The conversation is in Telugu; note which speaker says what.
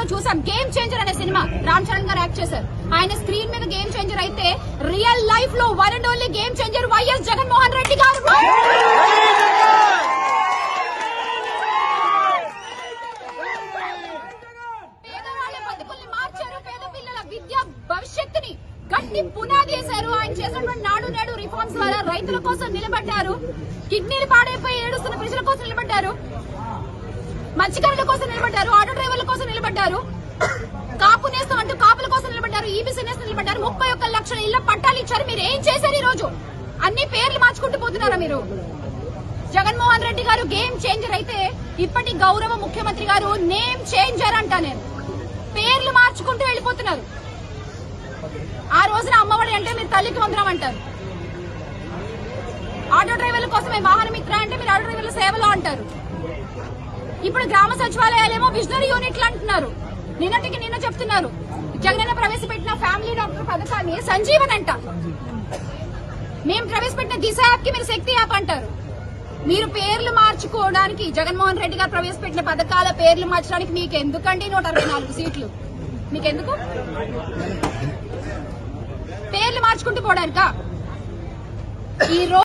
Speaker 1: కూడా చూసాం. గేమ్ చేంజర్ అనే సినిమా. రామ్ చరణ్ గారు యాక్ట్ చేశారు. ఆయన స్క్రీన్ మీద గేమ్ చేంజర్ అయితే రియల్ లైఫ్లో one and only game changer YS Jaganmohan Reddy garu. పేదవాళ్ళ బతుకుల్ని మార్చారు. పేద పిల్లల విద్య భవిష్యత్తుని గట్టి పునాది వేశారు. ఆయన చేసినటువంటి నాడు నేడు రిఫార్మ్స్ ద్వారా రైతుల కోసం నిలబడ్డారు. కిడ్నీలు పాడైపోయి ఏడుస్తున్న ప్రజల కోసం నిలబడ్డారు. మత్స్యకారుల కోసం నిలబడ్డారు. నిలబడ్డారు. కాపు నేస్తం అంటూ కాపుల కోసం నిలబడ్డారు. ఈబీసీ నేస్తం నిలబడ్డారు. ముప్పై ఒక్క లక్షల ఇళ్ళ పట్టాలు ఇచ్చారు. మీరు ఏం చేశారు ఈ రోజు అన్ని పేర్లు మార్చుకుంటూ పోతున్నారా మీరు? జగన్మోహన్ రెడ్డి గారు గేమ్ చేంజర్ అయితే ఇప్పటి గౌరవ ముఖ్యమంత్రి గారు నేమ్ చేంజర్ అంటా నేను. పేర్లు మార్చుకుంటూ వెళ్ళిపోతున్నారు. ఆ రోజున అమ్మఒడి అంటే మీరు తల్లికి వందరం అంటారు. ఆటో డ్రైవర్ల కోసమే వాహన మిత్ర అంటే మీరు ఆటో డ్రైవర్ల సేవలో అంటారు. ఇప్పుడు గ్రామ సచివాలయాలేమో విజనరీ యూనిట్లు అంటున్నారు. నిన్నటికి నిన్న చెప్తున్నారు. జగనన్న ప్రవేశపెట్టిన ఫ్యామిలీ డాక్టర్ పథకాన్ని సంజీవన్ అంట మేము ప్రవేశపెట్టిన దిశ యాప్కి మీరు శక్తి యాప్ అంటారు. మీరు పేర్లు మార్చుకోవడానికి జగన్మోహన్ రెడ్డి గారు ప్రవేశపెట్టిన పథకాల పేర్లు మార్చడానికి మీకు ఎందుకండి నూట అరవై నాలుగు సీట్లు? మీకెందుకు? పేర్లు మార్చుకుంటూ పోవడానికా ఈ రోజు